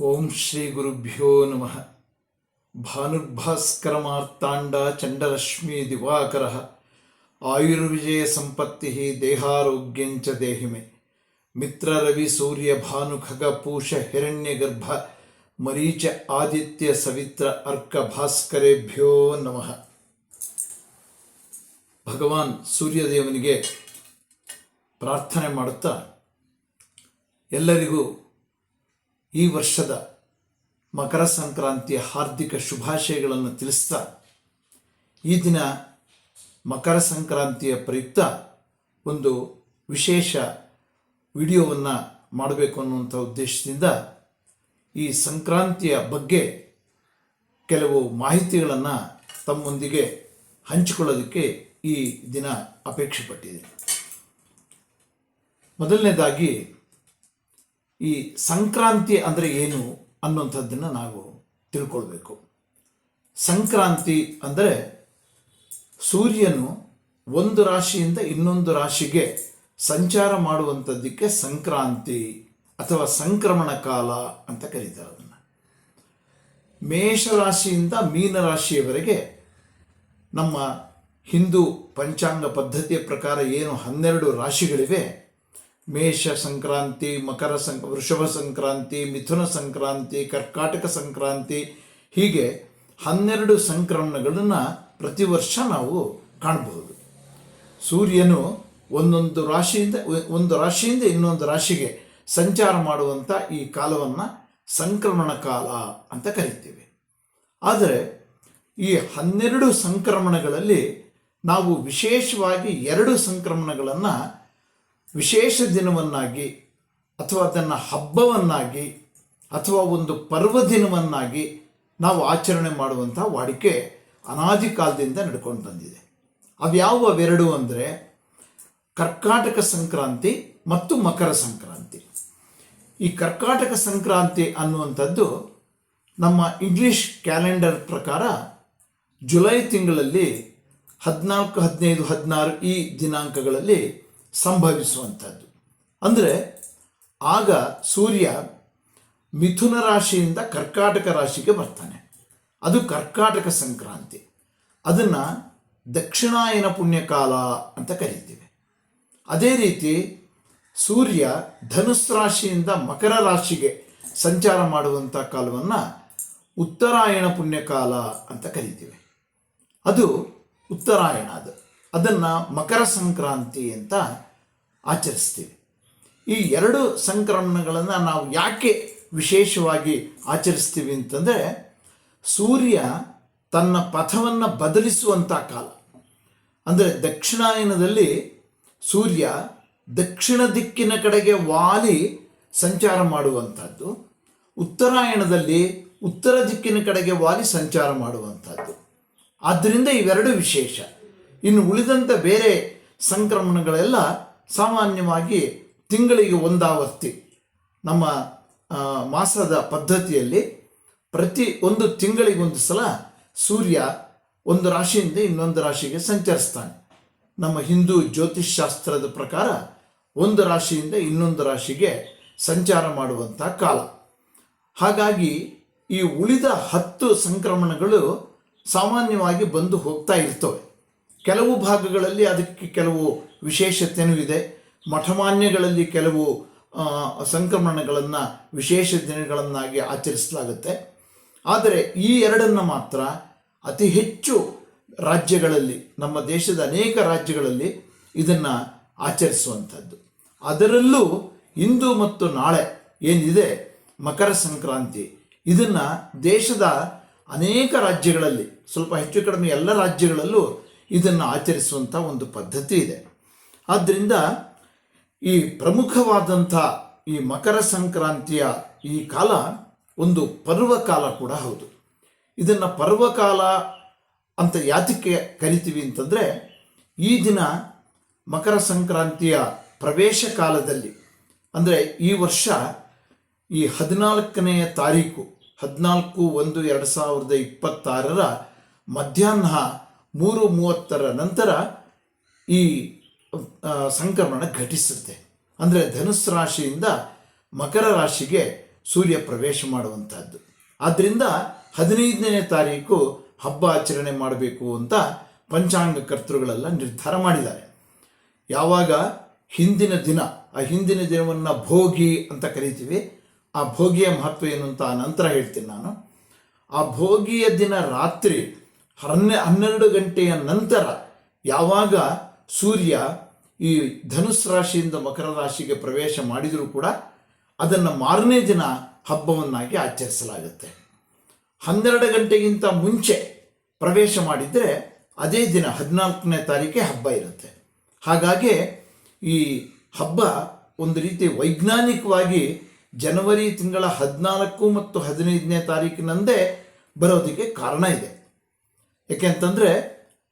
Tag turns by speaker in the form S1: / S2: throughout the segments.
S1: ಓಂ ಶ್ರೀ ಗುರುಭ್ಯೋ ನಮಃ. ಭಾನುರ್ಭಾಸ್ಕರ ಮಾರ್ತಾಂಡ ಚಂಡರಶ್ಮಿ ದಿವಾಕರ. ಆಯುರ್ವಿಜಯ ಸಂಪತ್ತಿ ದೇಹಾರೋಗ್ಯಂಚ ದೇಹಿಮೆ. ಮಿತ್ರ ರವಿ ಸೂರ್ಯ ಭಾನು ಖಗ ಪೂಷ ಹಿರಣ್ಯ ಗರ್ಭ. ಮರೀಚ ಆದಿತ್ಯ ಸವಿತ್ರ ಅರ್ಕ ಭಾಸ್ಕರೇಭ್ಯೋ ನಮಃ. ಭಗವಾನ್ ಸೂರ್ಯದೇವನಿಗೆ ಪ್ರಾರ್ಥನೆ ಮಾಡುತ್ತಾ ಎಲ್ಲರಿಗೂ ಈ ವರ್ಷದ ಮಕರ ಸಂಕ್ರಾಂತಿಯ ಹಾರ್ದಿಕ ಶುಭಾಶಯಗಳನ್ನು ತಿಳಿಸ್ತಾ, ಈ ದಿನ ಮಕರ ಸಂಕ್ರಾಂತಿಯ ಪ್ರಯುಕ್ತ ಒಂದು ವಿಶೇಷ ವಿಡಿಯೋವನ್ನು ಮಾಡಬೇಕು ಅನ್ನುವಂಥ ಉದ್ದೇಶದಿಂದ ಈ ಸಂಕ್ರಾಂತಿಯ ಬಗ್ಗೆ ಕೆಲವು ಮಾಹಿತಿಗಳನ್ನು ತಮ್ಮೊಂದಿಗೆ ಹಂಚಿಕೊಳ್ಳೋದಕ್ಕೆ ಈ ದಿನ ಅಪೇಕ್ಷೆ ಪಟ್ಟಿದೆ ಮೊದಲನೇದಾಗಿ ಈ ಸಂಕ್ರಾಂತಿ ಅಂದರೆ ಏನು ಅನ್ನುವಂಥದ್ದನ್ನು ನಾವು ತಿಳ್ಕೊಳ್ಬೇಕು. ಸಂಕ್ರಾಂತಿ ಅಂದರೆ ಸೂರ್ಯನು ಒಂದು ರಾಶಿಯಿಂದ ಇನ್ನೊಂದು ರಾಶಿಗೆ ಸಂಚಾರ ಮಾಡುವಂಥದ್ದಕ್ಕೆ ಸಂಕ್ರಾಂತಿ ಅಥವಾ ಸಂಕ್ರಮಣ ಕಾಲ ಅಂತ ಕರೀತಾರೆ ಅದನ್ನು. ಮೇಷರಾಶಿಯಿಂದ ಮೀನರಾಶಿಯವರೆಗೆ ನಮ್ಮ ಹಿಂದೂ ಪಂಚಾಂಗ ಪದ್ಧತಿಯ ಪ್ರಕಾರ ಏನು ಹನ್ನೆರಡು ರಾಶಿಗಳಿವೆ ಮೇಷ ಸಂಕ್ರಾಂತಿ, ಮಕರ ಸಂಕ್, ವೃಷಭ ಸಂಕ್ರಾಂತಿ, ಮಿಥುನ ಸಂಕ್ರಾಂತಿ, ಕರ್ಕಾಟಕ ಸಂಕ್ರಾಂತಿ, ಹೀಗೆ ಹನ್ನೆರಡು ಸಂಕ್ರಮಣಗಳನ್ನು ಪ್ರತಿ ವರ್ಷ ನಾವು ಕಾಣಬಹುದು. ಸೂರ್ಯನು ಒಂದೊಂದು ರಾಶಿಯಿಂದ, ಒಂದು ರಾಶಿಯಿಂದ ಇನ್ನೊಂದು ರಾಶಿಗೆ ಸಂಚಾರ ಮಾಡುವಂಥ ಈ ಕಾಲವನ್ನು ಸಂಕ್ರಮಣ ಕಾಲ ಅಂತ ಕರಿತೀವಿ. ಆದರೆ ಈ ಹನ್ನೆರಡು ಸಂಕ್ರಮಣಗಳಲ್ಲಿ ನಾವು ವಿಶೇಷವಾಗಿ ಎರಡು ಸಂಕ್ರಮಣಗಳನ್ನು ವಿಶೇಷ ದಿನವನ್ನಾಗಿ ಅಥವಾ ಅದನ್ನು ಹಬ್ಬವನ್ನಾಗಿ ಅಥವಾ ಒಂದು ಪರ್ವ ದಿನವನ್ನಾಗಿ ನಾವು ಆಚರಣೆ ಮಾಡುವಂಥ ವಾಡಿಕೆ ಅನಾದಿ ಕಾಲದಿಂದ ನಡ್ಕೊಂಡು ಬಂದಿದೆ. ಅವ್ಯಾವ ಅವೆರಡು ಅಂದರೆ ಕರ್ಕಾಟಕ ಸಂಕ್ರಾಂತಿ ಮತ್ತು ಮಕರ ಸಂಕ್ರಾಂತಿ. ಈ ಕರ್ಕಾಟಕ ಸಂಕ್ರಾಂತಿ ಅನ್ನುವಂಥದ್ದು ನಮ್ಮ ಇಂಗ್ಲಿಷ್ ಕ್ಯಾಲೆಂಡರ್ ಪ್ರಕಾರ ಜುಲೈ ತಿಂಗಳಲ್ಲಿ ಹದಿನಾಲ್ಕು, ಹದಿನೈದು, ಹದಿನಾರು ಈ ದಿನಾಂಕಗಳಲ್ಲಿ ಸಂಭವಿಸುವಂಥದ್ದು. ಅಂದರೆ ಆಗ ಸೂರ್ಯ ಮಿಥುನ ರಾಶಿಯಿಂದ ಕರ್ಕಾಟಕ ರಾಶಿಗೆ ಬರ್ತಾನೆ. ಅದು ಕರ್ಕಾಟಕ ಸಂಕ್ರಾಂತಿ. ಅದನ್ನು ದಕ್ಷಿಣಾಯನ ಪುಣ್ಯಕಾಲ ಅಂತ ಕರೀತೀವಿ. ಅದೇ ರೀತಿ ಸೂರ್ಯ ಧನುಸ್ ರಾಶಿಯಿಂದ ಮಕರ ರಾಶಿಗೆ ಸಂಚಾರ ಮಾಡುವಂಥ ಕಾಲವನ್ನು ಉತ್ತರಾಯಣ ಪುಣ್ಯಕಾಲ ಅಂತ ಕರಿತೀವಿ. ಅದು ಉತ್ತರಾಯಣ ಅದು. ಅದನ್ನು ಮಕರ ಸಂಕ್ರಾಂತಿ ಅಂತ ಆಚರಿಸ್ತೀವಿ. ಈ ಎರಡು ಸಂಕ್ರಮಣಗಳನ್ನು ನಾವು ಯಾಕೆ ವಿಶೇಷವಾಗಿ ಆಚರಿಸ್ತೀವಿ ಅಂತಂದರೆ, ಸೂರ್ಯ ತನ್ನ ಪಥವನ್ನು ಬದಲಿಸುವಂಥ ಕಾಲ. ಅಂದರೆ ದಕ್ಷಿಣಾಯನದಲ್ಲಿ ಸೂರ್ಯ ದಕ್ಷಿಣ ದಿಕ್ಕಿನ ಕಡೆಗೆ ವಾಲಿ ಸಂಚಾರ ಮಾಡುವಂಥದ್ದು ಉತ್ತರಾಯಣದಲ್ಲಿ ಉತ್ತರ ದಿಕ್ಕಿನ ಕಡೆಗೆ ವಾಲಿ ಸಂಚಾರ ಮಾಡುವಂಥದ್ದು ಆದ್ದರಿಂದ ಇವೆರಡು ವಿಶೇಷ. ಇನ್ನು ಉಳಿದಂಥ ಬೇರೆ ಸಂಕ್ರಮಣಗಳೆಲ್ಲ ಸಾಮಾನ್ಯವಾಗಿ ತಿಂಗಳಿಗೆ ಒಂದಾವರ್ತಿ ನಮ್ಮ ಮಾಸದ ಪದ್ಧತಿಯಲ್ಲಿ ಪ್ರತಿ ಒಂದು ತಿಂಗಳಿಗೊಂದು ಸಲ ಸೂರ್ಯ ಒಂದು ರಾಶಿಯಿಂದ ಇನ್ನೊಂದು ರಾಶಿಗೆ ಸಂಚರಿಸ್ತಾನೆ. ನಮ್ಮ ಹಿಂದೂ ಜ್ಯೋತಿಷ್ ಶಾಸ್ತ್ರದ ಪ್ರಕಾರ ಒಂದು ರಾಶಿಯಿಂದ ಇನ್ನೊಂದು ರಾಶಿಗೆ ಸಂಚಾರ ಮಾಡುವಂಥ ಕಾಲ. ಹಾಗಾಗಿ ಈ ಉಳಿದ ಹತ್ತು ಸಂಕ್ರಮಣಗಳು ಸಾಮಾನ್ಯವಾಗಿ ಬಂದು ಹೋಗ್ತಾ ಇರ್ತವೆ. ಕೆಲವು ಭಾಗಗಳಲ್ಲಿ ಅದಕ್ಕೆ ಕೆಲವು ವಿಶೇಷತೆಯೂ ಇದೆ. ಮಠಮಾನ್ಯಗಳಲ್ಲಿ ಕೆಲವು ಸಂಕ್ರಮಣಗಳನ್ನು, ವಿಶೇಷ ದಿನಗಳನ್ನಾಗಿ ಆಚರಿಸಲಾಗುತ್ತೆ. ಆದರೆ ಈ ಎರಡನ್ನು ಮಾತ್ರ ಅತಿ ಹೆಚ್ಚು ರಾಜ್ಯಗಳಲ್ಲಿ, ನಮ್ಮ ದೇಶದ ಅನೇಕ ರಾಜ್ಯಗಳಲ್ಲಿ ಇದನ್ನು ಆಚರಿಸುವಂಥದ್ದು. ಅದರಲ್ಲೂ ಇಂದು ಮತ್ತು ನಾಳೆ ಏನಿದೆ? ಮಕರ ಸಂಕ್ರಾಂತಿ. ಇದನ್ನು ದೇಶದ ಅನೇಕ ರಾಜ್ಯಗಳಲ್ಲಿ, ಸ್ವಲ್ಪ ಹೆಚ್ಚು ಕಡಿಮೆ ಎಲ್ಲ ರಾಜ್ಯಗಳಲ್ಲೂ ಇದನ್ನು ಆಚರಿಸುವಂಥ ಒಂದು ಪದ್ಧತಿ ಇದೆ. ಆದ್ದರಿಂದ ಈ ಪ್ರಮುಖವಾದಂಥ ಈ ಮಕರ ಸಂಕ್ರಾಂತಿಯ ಈ ಕಾಲ ಒಂದು ಪರ್ವಕಾಲ ಕೂಡ ಹೌದು. ಇದನ್ನು ಪರ್ವಕಾಲ ಅಂತ ಯಾತಕ್ಕೆ ಕರಿತೀವಿ ಅಂತಂದರೆ ಈ ದಿನ ಮಕರ ಸಂಕ್ರಾಂತಿಯ ಪ್ರವೇಶ ಕಾಲದಲ್ಲಿ, ಅಂದರೆ ಈ ವರ್ಷ ಈ ಹದಿನಾಲ್ಕನೆಯ ತಾರೀಕು, ಹದಿನಾಲ್ಕು ಒಂದು ಎರಡು ಸಾವಿರದ ಇಪ್ಪತ್ತಾರರ ಮಧ್ಯಾಹ್ನ ಮೂರು ಮೂವತ್ತರ ನಂತರ ಈ ಆ, ಸಂಕ್ರಮಣ ಘಟಿಸುತ್ತೆ. ಅಂದರೆ ಧನುಸ್ ರಾಶಿಯಿಂದ ಮಕರ ರಾಶಿಗೆ ಸೂರ್ಯ ಪ್ರವೇಶ ಮಾಡುವಂಥದ್ದು ಆದ್ದರಿಂದ ಹದಿನೈದನೇ ತಾರೀಕು ಹಬ್ಬ ಆಚರಣೆ ಮಾಡಬೇಕು ಅಂತ ಪಂಚಾಂಗ ಕರ್ತೃಗಳೆಲ್ಲ ನಿರ್ಧಾರ ಮಾಡಿದ್ದಾರೆ. ಯಾವಾಗ ಹಿಂದಿನ ದಿನ ಆ ಹಿಂದಿನ ದಿನವನ್ನು ಭೋಗಿ ಅಂತ ಕರಿತೀವಿ. ಆ ಭೋಗಿಯ ಮಹತ್ವ ಏನು ಅಂತ ನಂತರ ಹೇಳ್ತೀನಿ ನಾನು. ಆ ಭೋಗಿಯ ದಿನ ರಾತ್ರಿ ಹನ್ನೆ ಹನ್ನೆರಡು ಗಂಟೆಯ ನಂತರ ಯಾವಾಗ ಸೂರ್ಯ ಈ ಧನುಸ್ ರಾಶಿಯಿಂದ ಮಕರ ರಾಶಿಗೆ ಪ್ರವೇಶ ಮಾಡಿದರೂ ಕೂಡ ಅದನ್ನು ಮಾರನೇ ದಿನ ಹಬ್ಬವನ್ನಾಗಿ ಆಚರಿಸಲಾಗುತ್ತೆ. ಹನ್ನೆರಡು ಗಂಟೆಗಿಂತ ಮುಂಚೆ ಪ್ರವೇಶ ಮಾಡಿದರೆ ಅದೇ ದಿನ ಹದಿನಾಲ್ಕನೇ ತಾರೀಕೆ ಹಬ್ಬ ಇರುತ್ತೆ. ಹಾಗಾಗಿ ಈ ಹಬ್ಬ ಒಂದು ರೀತಿ ವೈಜ್ಞಾನಿಕವಾಗಿ ಜನವರಿ ತಿಂಗಳ ಹದಿನಾಲ್ಕು ಮತ್ತು ಹದಿನೈದನೇ ತಾರೀಕಿನಂದೇ ಬರೋದಕ್ಕೆ ಕಾರಣ ಇದೆ. ಯಾಕೆಂತಂದರೆ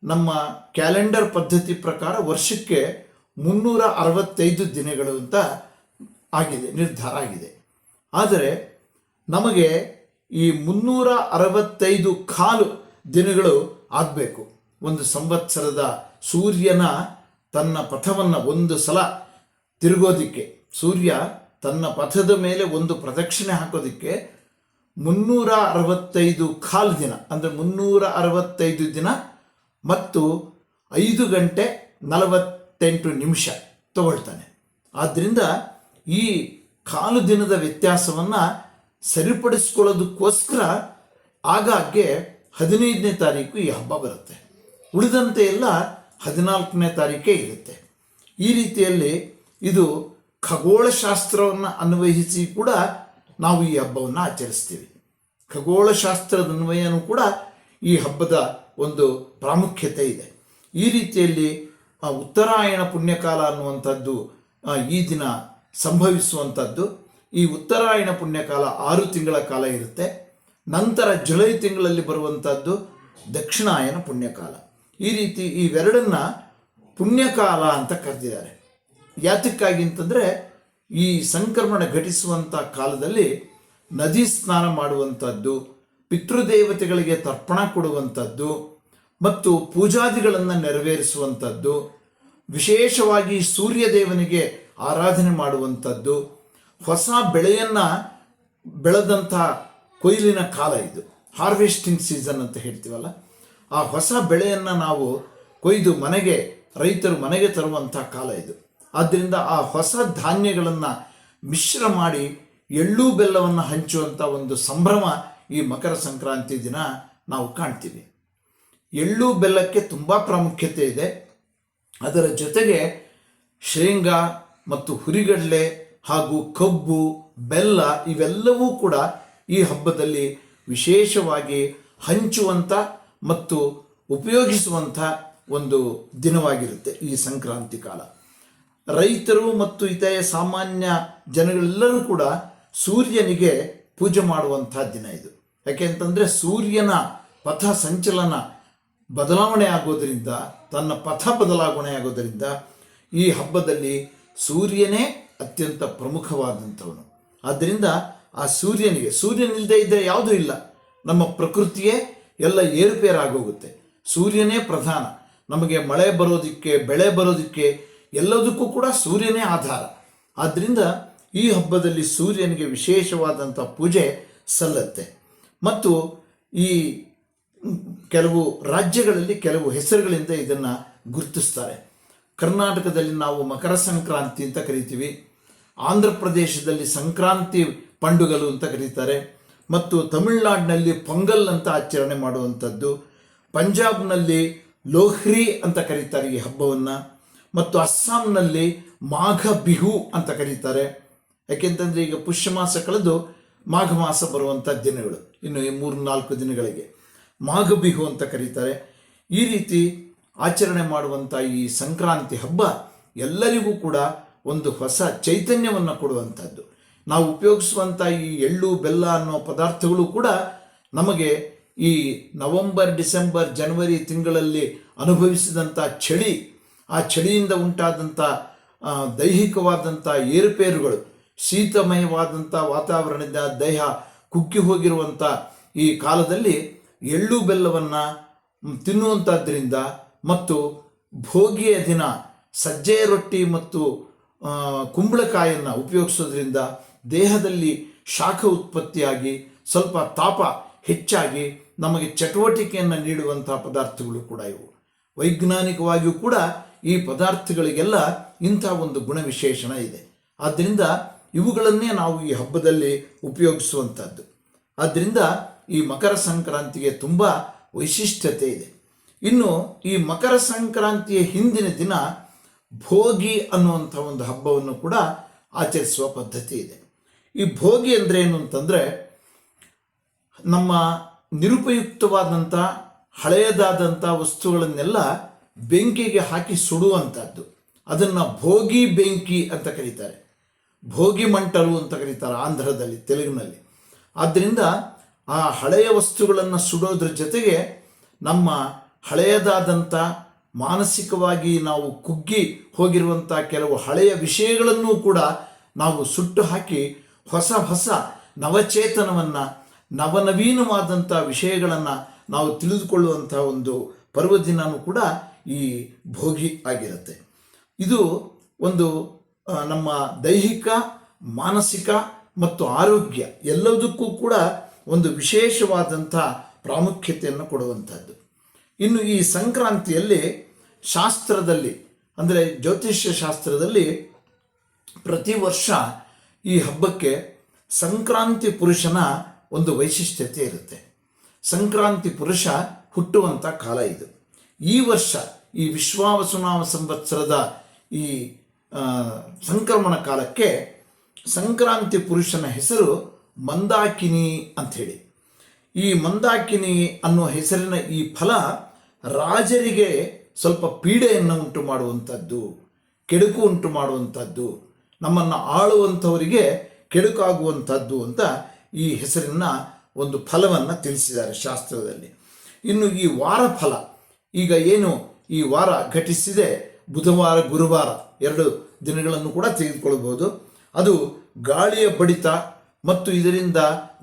S1: ನಮ್ಮ ಕ್ಯಾಲೆಂಡರ್ ಪದ್ಧತಿ ಪ್ರಕಾರ ವರ್ಷಕ್ಕೆ ಮುನ್ನೂರ ಅರವತ್ತೈದು ದಿನಗಳು ಅಂತ ಆಗಿದೆ, ನಿರ್ಧಾರ ಆಗಿದೆ. ಆದರೆ ನಮಗೆ ಈ ಮುನ್ನೂರ ಅರವತ್ತೈದು ಕಾಲು ದಿನಗಳು ಆಗಬೇಕು. ಒಂದು ಸಂವತ್ಸರದ ಸೂರ್ಯನ ತನ್ನ ಪಥವನ್ನು ಒಂದು ಸಲ ತಿರುಗೋದಿಕ್ಕೆ, ಸೂರ್ಯ ತನ್ನ ಪಥದ ಮೇಲೆ ಒಂದು ಪ್ರದಕ್ಷಿಣೆ ಹಾಕೋದಿಕ್ಕೆ ಮುನ್ನೂರ ಅರವತ್ತೈದು ಕಾಲು ದಿನ, ಅಂದರೆ ಮುನ್ನೂರ ಅರವತ್ತೈದು ದಿನ ಮತ್ತು ಐದು ಗಂಟೆ ನಲವತ್ತೆಂಟು ನಿಮಿಷ ತಗೊಳ್ತಾನೆ. ಆದ್ದರಿಂದ ಈ ಕಾಲು ದಿನದ ವ್ಯತ್ಯಾಸವನ್ನು ಸರಿಪಡಿಸ್ಕೊಳ್ಳೋದಕ್ಕೋಸ್ಕರ ಆಗಾಗ್ಗೆ ಹದಿನೈದನೇ ತಾರೀಕು ಈ ಹಬ್ಬ ಬರುತ್ತೆ. ಉಳಿದಂತೆ ಎಲ್ಲ ಹದಿನಾಲ್ಕನೇ ತಾರೀಕೇ ಇರುತ್ತೆ. ಈ ರೀತಿಯಲ್ಲಿ ಇದು ಖಗೋಳಶಾಸ್ತ್ರವನ್ನು ಅನ್ವಯಿಸಿ ಕೂಡ ನಾವು ಈ ಹಬ್ಬವನ್ನು ಆಚರಿಸ್ತೀವಿ. ಖಗೋಳಶಾಸ್ತ್ರದ ಅನ್ವಯನೂ ಕೂಡ ಈ ಹಬ್ಬದ ಒಂದು ಪ್ರಾಮುಖ್ಯತೆ ಇದೆ. ಈ ರೀತಿಯಲ್ಲಿ ಉತ್ತರಾಯಣ ಪುಣ್ಯಕಾಲ ಅನ್ನುವಂಥದ್ದು ಈ ದಿನ ಸಂಭವಿಸುವಂಥದ್ದು. ಈ ಉತ್ತರಾಯಣ ಪುಣ್ಯಕಾಲ ಆರು ತಿಂಗಳ ಕಾಲ ಇರುತ್ತೆ. ನಂತರ ಜುಲೈ ತಿಂಗಳಲ್ಲಿ ಬರುವಂಥದ್ದು ದಕ್ಷಿಣಾಯನ ಪುಣ್ಯಕಾಲ. ಈ ರೀತಿ ಇವೆರಡನ್ನು ಪುಣ್ಯಕಾಲ ಅಂತ ಕರೆದಿದ್ದಾರೆ. ಯಾತಕ್ಕಾಗಿ ಅಂತಂದರೆ ಈ ಸಂಕ್ರಮಣ ಘಟಿಸುವಂಥ ಕಾಲದಲ್ಲಿ ನದಿ ಸ್ನಾನ ಮಾಡುವಂಥದ್ದು ಪಿತೃದೇವತೆಗಳಿಗೆ ತರ್ಪಣ ಕೊಡುವಂಥದ್ದು ಮತ್ತು ಪೂಜಾದಿಗಳನ್ನು ನೆರವೇರಿಸುವಂಥದ್ದು ವಿಶೇಷವಾಗಿ ಸೂರ್ಯದೇವನಿಗೆ ಆರಾಧನೆ ಮಾಡುವಂಥದ್ದು ಹೊಸ ಬೆಳೆಯನ್ನು ಬೆಳೆದಂಥ ಕೊಯ್ಲಿನ ಕಾಲ ಇದು. ಹಾರ್ವೆಸ್ಟಿಂಗ್ ಸೀಸನ್ ಅಂತ ಹೇಳ್ತೀವಲ್ಲ. ಆ ಹೊಸ ಬೆಳೆಯನ್ನು ನಾವು ಕೊಯ್ದು ಮನೆಗೆ, ರೈತರು ಮನೆಗೆ ತರುವಂಥ ಕಾಲ ಇದು. ಆದ್ದರಿಂದ ಆ ಹೊಸ ಧಾನ್ಯಗಳನ್ನು ಮಿಶ್ರ ಮಾಡಿ ಎಳ್ಳು ಬೆಲ್ಲವನ್ನು ಹಂಚುವಂಥ ಒಂದು ಸಂಭ್ರಮ ಈ ಮಕರ ಸಂಕ್ರಾಂತಿ ದಿನ ನಾವು ಕಾಣ್ತೀವಿ. ಎಳ್ಳು ಬೆಲ್ಲಕ್ಕೆ ತುಂಬ ಪ್ರಾಮುಖ್ಯತೆ ಇದೆ. ಅದರ ಜೊತೆಗೆ ಶೇಂಗಾ ಮತ್ತು ಹುರಿಗಡಲೆ ಹಾಗೂ ಕಬ್ಬು, ಬೆಲ್ಲ ಇವೆಲ್ಲವೂ ಕೂಡ ಈ ಹಬ್ಬದಲ್ಲಿ ವಿಶೇಷವಾಗಿ ಹಂಚುವಂಥ ಮತ್ತು ಉಪಯೋಗಿಸುವಂಥ ಒಂದು ದಿನವಾಗಿರುತ್ತೆ ಈ ಸಂಕ್ರಾಂತಿ ಕಾಲ. ರೈತರು ಮತ್ತು ಇತರೆ ಸಾಮಾನ್ಯ ಜನಗಳೆಲ್ಲರೂ ಕೂಡ ಸೂರ್ಯನಿಗೆ ಪೂಜೆ ಮಾಡುವಂಥ ದಿನ ಇದು. ಯಾಕೆಂತಂದರೆ ಸೂರ್ಯನ ಪಥ ಸಂಚಲನ ಬದಲಾವಣೆ ಆಗೋದರಿಂದ, ತನ್ನ ಪಥ ಬದಲಾವಣೆ ಆಗೋದರಿಂದ ಈ ಹಬ್ಬದಲ್ಲಿ ಸೂರ್ಯನೇ ಅತ್ಯಂತ ಪ್ರಮುಖವಾದಂಥವನು. ಆದ್ದರಿಂದ ಆ ಸೂರ್ಯನಿಗೆ, ಸೂರ್ಯನಿಲ್ಲದೆ ಇದ್ದರೆ ಯಾವುದೂ ಇಲ್ಲ. ನಮ್ಮ ಪ್ರಕೃತಿಯೇ ಎಲ್ಲ ಏರುಪೇರಾಗೋಗುತ್ತೆ. ಸೂರ್ಯನೇ ಪ್ರಧಾನ. ನಮಗೆ ಮಳೆ ಬರೋದಕ್ಕೆ, ಬೆಳೆ ಬರೋದಕ್ಕೆ ಎಲ್ಲದಕ್ಕೂ ಕೂಡ ಸೂರ್ಯನೇ ಆಧಾರ. ಆದ್ದರಿಂದ ಈ ಹಬ್ಬದಲ್ಲಿ ಸೂರ್ಯನಿಗೆ ವಿಶೇಷವಾದಂಥ ಪೂಜೆ ಸಲ್ಲತ್ತೆ. ಮತ್ತು ಈ ಕೆಲವು ರಾಜ್ಯಗಳಲ್ಲಿ ಕೆಲವು ಹೆಸರುಗಳಿಂದ ಇದನ್ನು ಗುರುತಿಸ್ತಾರೆ. ಕರ್ನಾಟಕದಲ್ಲಿ ನಾವು ಮಕರ ಸಂಕ್ರಾಂತಿ ಅಂತ ಕರಿತೀವಿ. ಆಂಧ್ರ ಪ್ರದೇಶದಲ್ಲಿ ಸಂಕ್ರಾಂತಿ ಪಂಡುಗಲು ಅಂತ ಕರೀತಾರೆ. ಮತ್ತು ತಮಿಳುನಾಡಿನಲ್ಲಿ ಪೊಂಗಲ್ ಅಂತ ಆಚರಣೆ ಮಾಡುವಂಥದ್ದು. ಪಂಜಾಬ್ನಲ್ಲಿ ಲೋಹ್ರಿ ಅಂತ ಕರೀತಾರೆ ಈ ಹಬ್ಬವನ್ನು. ಮತ್ತು ಅಸ್ಸಾಂನಲ್ಲಿ ಮಾಘ ಬಿಹು ಅಂತ ಕರೀತಾರೆ. ಯಾಕೆಂತಂದರೆ ಈಗ ಪುಷ್ಯ ಮಾಸ ಕಳೆದು ಮಾಘ ಮಾಸ ಬರುವಂಥ ದಿನಗಳು, ಇನ್ನು ಈ ಮೂರು ನಾಲ್ಕು ದಿನಗಳಿಗೆ. ಮಾಘ ಬಿಹು ಅಂತ ಕರೀತಾರೆ. ಈ ರೀತಿ ಆಚರಣೆ ಮಾಡುವಂಥ ಈ ಸಂಕ್ರಾಂತಿ ಹಬ್ಬ ಎಲ್ಲರಿಗೂ ಕೂಡ ಒಂದು ಹೊಸ ಚೈತನ್ಯವನ್ನು ಕೊಡುವಂಥದ್ದು ನಾವು ಉಪಯೋಗಿಸುವಂಥ ಈ ಎಳ್ಳು, ಬೆಲ್ಲ ಅನ್ನೋ ಪದಾರ್ಥಗಳು ಕೂಡ ನಮಗೆ ಈ ನವೆಂಬರ್, ಡಿಸೆಂಬರ್, ಜನವರಿ ತಿಂಗಳಲ್ಲಿ ಅನುಭವಿಸಿದಂಥ ಚಳಿ ಆ ಚಳಿಯಿಂದ ಉಂಟಾದಂಥ ದೈಹಿಕವಾದಂಥ ಏರುಪೇರುಗಳು ಶೀತಮಯವಾದಂಥ ವಾತಾವರಣದಿಂದ ದೇಹ ಕುಕ್ಕಿ ಹೋಗಿರುವಂಥ ಈ ಕಾಲದಲ್ಲಿ ಎಳ್ಳು ಬೆಲ್ಲವನ್ನು ತಿನ್ನುವಂಥದ್ದರಿಂದ ಮತ್ತು ಭೋಗಿಯ ದಿನ ಸಜ್ಜೆ ರೊಟ್ಟಿ ಮತ್ತು ಕುಂಬಳಕಾಯನ್ನು ಉಪಯೋಗಿಸೋದ್ರಿಂದ ದೇಹದಲ್ಲಿ ಶಾಖ ಉತ್ಪತ್ತಿಯಾಗಿ ಸ್ವಲ್ಪ ತಾಪ ಹೆಚ್ಚಾಗಿ ನಮಗೆ ಚಟುವಟಿಕೆಯನ್ನು ನೀಡುವಂಥ ಪದಾರ್ಥಗಳು ಕೂಡ ಇವು. ವೈಜ್ಞಾನಿಕವಾಗಿಯೂ ಕೂಡ ಈ ಪದಾರ್ಥಗಳಿಗೆಲ್ಲ ಇಂಥ ಒಂದು ಗುಣವಿಶೇಷಣ ಇದೆ. ಆದ್ದರಿಂದ ಇವುಗಳನ್ನೇ ನಾವು ಈ ಹಬ್ಬದಲ್ಲಿ ಉಪಯೋಗಿಸುವಂಥದ್ದು. ಆದ್ದರಿಂದ ಈ ಮಕರ ಸಂಕ್ರಾಂತಿಗೆ ತುಂಬ ವೈಶಿಷ್ಟ್ಯತೆ ಇದೆ. ಇನ್ನು ಈ ಮಕರ ಸಂಕ್ರಾಂತಿಯ ಹಿಂದಿನ ದಿನ ಭೋಗಿ ಅನ್ನುವಂಥ ಒಂದು ಹಬ್ಬವನ್ನು ಕೂಡ ಆಚರಿಸುವ ಪದ್ಧತಿ ಇದೆ. ಈ ಭೋಗಿ ಅಂದರೆ ಏನು ಅಂತಂದರೆ ನಮ್ಮ ನಿರುಪಯುಕ್ತವಾದಂಥ ಹಳೆಯದಾದಂಥ ವಸ್ತುಗಳನ್ನೆಲ್ಲ ಬೆಂಕಿಗೆ ಹಾಕಿ ಸುಡುವಂಥದ್ದು ಅದನ್ನು ಭೋಗಿ ಬೆಂಕಿ ಅಂತ ಕರೀತಾರೆ. ಭೋಗಿ ಮಂಟಲು ಅಂತ ಕರೀತಾರೆ ಆಂಧ್ರದಲ್ಲಿ, ತೆಲುಗಿನಲ್ಲಿ. ಆದ್ದರಿಂದ ಆ ಹಳೆಯ ವಸ್ತುಗಳನ್ನು ಸುಡೋದ್ರ ಜೊತೆಗೆ ನಮ್ಮ ಹಳೆಯದಾದಂಥ ಮಾನಸಿಕವಾಗಿ ನಾವು ಕುಗ್ಗಿ ಹೋಗಿರುವಂಥ ಕೆಲವು ಹಳೆಯ ವಿಷಯಗಳನ್ನೂ ಕೂಡ ನಾವು ಸುಟ್ಟು ಹಾಕಿ ಹೊಸ ಹೊಸ ನವಚೇತನವನ್ನು ನವನವೀನವಾದಂಥ ವಿಷಯಗಳನ್ನು ನಾವು ತಿಳಿದುಕೊಳ್ಳುವಂಥ ಒಂದು ಪರ್ವದಿನನೂ ಕೂಡ ಈ ಭೋಗಿ ಆಗಿರುತ್ತೆ. ಇದು ಒಂದು ನಮ್ಮ ದೈಹಿಕ, ಮಾನಸಿಕ ಮತ್ತು ಆರೋಗ್ಯ ಎಲ್ಲದಕ್ಕೂ ಕೂಡ ಒಂದು ವಿಶೇಷವಾದಂಥ ಪ್ರಾಮುಖ್ಯತೆಯನ್ನು ಕೊಡುವಂಥದ್ದು. ಇನ್ನು ಈ ಸಂಕ್ರಾಂತಿಯಲ್ಲಿ ಶಾಸ್ತ್ರದಲ್ಲಿ, ಅಂದರೆ ಜ್ಯೋತಿಷ್ಯ ಶಾಸ್ತ್ರದಲ್ಲಿ ಪ್ರತಿ ವರ್ಷ ಈ ಹಬ್ಬಕ್ಕೆ ಸಂಕ್ರಾಂತಿ ಪುರುಷನ ಒಂದು ವೈಶಿಷ್ಟ್ಯತೆ ಇರುತ್ತೆ. ಸಂಕ್ರಾಂತಿ ಪುರುಷ ಹುಟ್ಟುವಂಥ ಕಾಲ ಇದು. ಈ ವರ್ಷ ಈ ವಿಶ್ವಾವಸುನಾಮ ಸಂವತ್ಸರದ ಈ ಸಂಕ್ರಮಣ ಕಾಲಕ್ಕೆ ಸಂಕ್ರಾಂತಿ ಪುರುಷನ ಹೆಸರು ಮಂದಾಕಿನಿ ಅಂಥೇಳಿ ಈ ಮಂದಾಕಿನಿ ಅನ್ನುವ ಹೆಸರಿನ ಈ ಫಲ ರಾಜರಿಗೆ ಸ್ವಲ್ಪ ಪೀಡೆಯನ್ನು ಉಂಟು ಮಾಡುವಂಥದ್ದು, ಕೆಡುಕು ಉಂಟು ಮಾಡುವಂಥದ್ದು, ನಮ್ಮನ್ನು ಆಳುವಂಥವರಿಗೆ ಕೆಡುಕಾಗುವಂಥದ್ದು ಅಂತ ಈ ಹೆಸರಿನ ಒಂದು ಫಲವನ್ನು ತಿಳಿಸಿದ್ದಾರೆ ಶಾಸ್ತ್ರದಲ್ಲಿ. ಇನ್ನು ಈ ವಾರ ಫಲ ಈಗ ಏನು ಈ ವಾರ ಘಟಿಸಿದೆ? ಬುಧವಾರ, ಗುರುವಾರ ಎರಡು ದಿನಗಳನ್ನು ಕೂಡ ತೆಗೆದುಕೊಳ್ಳಬಹುದು. ಅದು ಗಾಳಿಯ ಬಡಿತ ಮತ್ತು ಇದರಿಂದ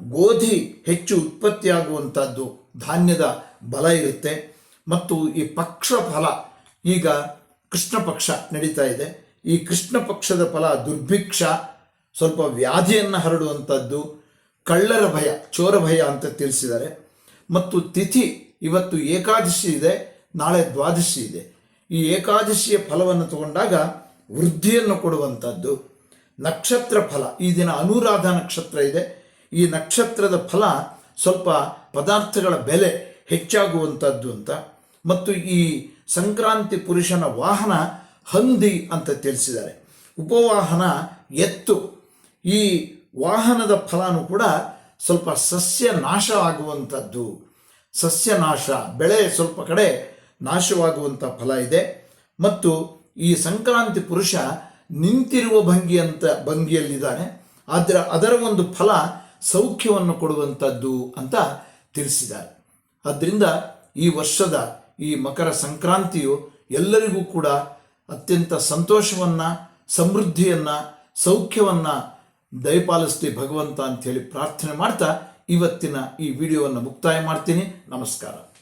S1: ಗೋಧಿ ಹೆಚ್ಚು ಉತ್ಪತ್ತಿಯಾಗುವಂಥದ್ದು ಧಾನ್ಯದ ಬಲ ಇರುತ್ತೆ. ಮತ್ತು ಈ ಪಕ್ಷ ಫಲ ಈಗ ಕೃಷ್ಣ ಪಕ್ಷ ನಡೀತಾ ಇದೆ. ಈ ಕೃಷ್ಣ ಪಕ್ಷದ ಫಲ ದುರ್ಭಿಕ್ಷ, ಸ್ವಲ್ಪ ವ್ಯಾಧಿಯನ್ನು ಹರಡುವಂಥದ್ದು ಕಳ್ಳರ ಭಯ, ಚೋರ ಭಯ ಅಂತ ತಿಳಿಸಿದ್ದಾರೆ. ಮತ್ತು ತಿಥಿ ಇವತ್ತು ಏಕಾದಶಿ ಇದೆ. ನಾಳೆ ದ್ವಾದಶಿ ಇದೆ. ಈ ಏಕಾದಶಿಯ ಫಲವನ್ನು ತಗೊಂಡಾಗ ವೃದ್ಧಿಯನ್ನು ಕೊಡುವಂಥದ್ದು ನಕ್ಷತ್ರ ಫಲ. ಈ ದಿನ ಅನುರಾಧ ನಕ್ಷತ್ರ ಇದೆ. ಈ ನಕ್ಷತ್ರದ ಫಲ ಸ್ವಲ್ಪ ಪದಾರ್ಥಗಳ ಬೆಲೆ ಹೆಚ್ಚಾಗುವಂಥದ್ದು ಅಂತ. ಮತ್ತು ಈ ಸಂಕ್ರಾಂತಿ ಪುರುಷನ ವಾಹನ ಹಂದಿ ಅಂತ ತಿಳಿಸಿದ್ದಾರೆ. ಉಪವಾಹನ ಎತ್ತು. ಈ ವಾಹನದ ಫಲನೂ ಕೂಡ ಸ್ವಲ್ಪ ಸಸ್ಯ ನಾಶ ಆಗುವಂಥದ್ದು. ಸಸ್ಯ ನಾಶ ಬೆಳೆ ಸ್ವಲ್ಪ ಕಡೆ ನಾಶವಾಗುವಂಥ ಫಲ ಇದೆ. ಮತ್ತು ಈ ಸಂಕ್ರಾಂತಿ ಪುರುಷ ನಿಂತಿರುವ ಭಂಗಿ ಅಂತ ಭಂಗಿಯಲ್ಲಿದ್ದಾನೆ. ಆದರೆ ಅದರ ಒಂದು ಫಲ ಸೌಖ್ಯವನ್ನು ಕೊಡುವಂಥದ್ದು ಅಂತ ತಿಳಿಸಿದ್ದಾರೆ. ಆದ್ದರಿಂದ ಈ ವರ್ಷದ ಈ ಮಕರ ಸಂಕ್ರಾಂತಿಯು ಎಲ್ಲರಿಗೂ ಕೂಡ ಅತ್ಯಂತ ಸಂತೋಷವನ್ನು, ಸಮೃದ್ಧಿಯನ್ನು, ಸೌಖ್ಯವನ್ನು ದಯಪಾಲಿಸ್ತಿ ಭಗವಂತ ಅಂಥೇಳಿ ಪ್ರಾರ್ಥನೆ ಮಾಡ್ತಾ ಇವತ್ತಿನ ಈ ವಿಡಿಯೋವನ್ನು ಮುಕ್ತಾಯ ಮಾಡ್ತೀನಿ. ನಮಸ್ಕಾರ.